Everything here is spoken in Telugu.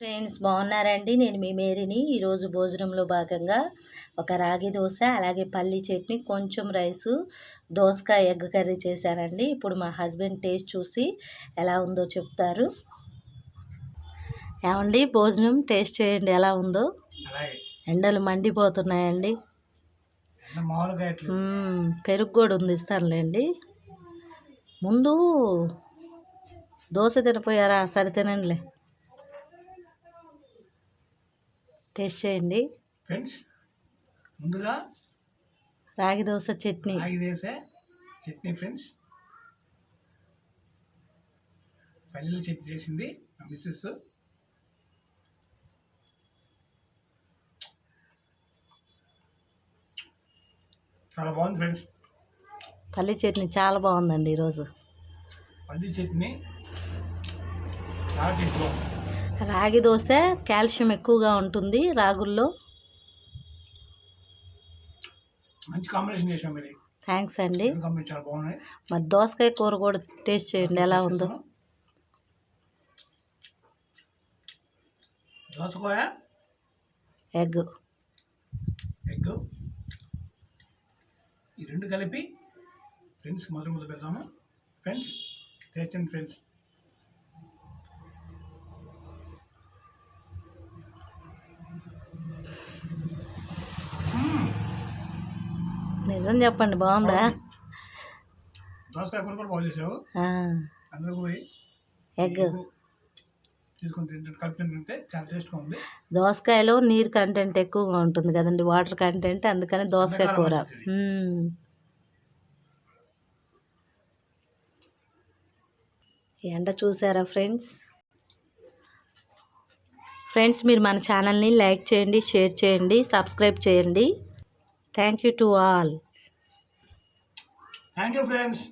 ఫ్రెండ్స్ బాగున్నారండి? నేను మీ మేరీని. ఈరోజు భోజనంలో భాగంగా ఒక రాగి దోశ అలాగే పల్లి చట్నీ కొంచెం రైసు దోసకాయ ఎగ్ కర్రీ చేశానండి. ఇప్పుడు మా హస్బెండ్ టేస్ట్ చూసి ఎలా ఉందో చెప్తారు. ఏమండి? భోజనం టేస్ట్ చేయండి. ఎలా ఉందో? ఎండలు మండిపోతున్నాయండి. పెరుగు కూడా ఉంది ఇస్తానులేండి. ముందు దోశ తినపోయారా? సరే తినండిలే. టేస్ట్ చేయండి. ఫ్రెండ్స్ ముందుగా రాగి దోశ చట్నీ. రాగి వేసే చట్నీ ఫ్రెండ్స్. పల్లీల చట్నీ చేసింది మా మిస్సెస్ చాలా బాగుంది ఫ్రెండ్స్. పల్లి చట్నీ చాలా బాగుందండి ఈరోజు. పల్లీ చట్నీ చాలా టేస్ట్ బాగుంది రాగి దోశ కాల్షియం ఎక్కువగా ఉంటుంది రాగుల్లో. మంచి కాంబినేషన్ చేసాం మీరు. థ్యాంక్స్ అండి. చాలా బాగున్నాయి. మరి దోసకాయ కూర కూడా టేస్ట్ చేయండి ఎలా ఉందో. దోసకాయ? ఎగ్. ఎగ్. ఈ రెండు కలిపి ఫ్రెండ్స్ మొదలు మొదలు పెడతాము ఫ్రెండ్స్ టేస్ట్ అండ్ ఫ్రెండ్స్. నిజం చెప్పండి బాగుందా? ఎగ్. దోసకాయలో నీరు కంటెంట్ ఎక్కువగా ఉంటుంది కదండి వాటర్ కంటెంట్ అందుకని దోసకాయ కూర. ఎండ చూసారా ఫ్రెండ్స్? ఫ్రెండ్స్ మీరు మన ఛానల్ని లైక్ చేయండి షేర్ చేయండి సబ్స్క్రైబ్ చేయండి. Thank you to all. Thank you friends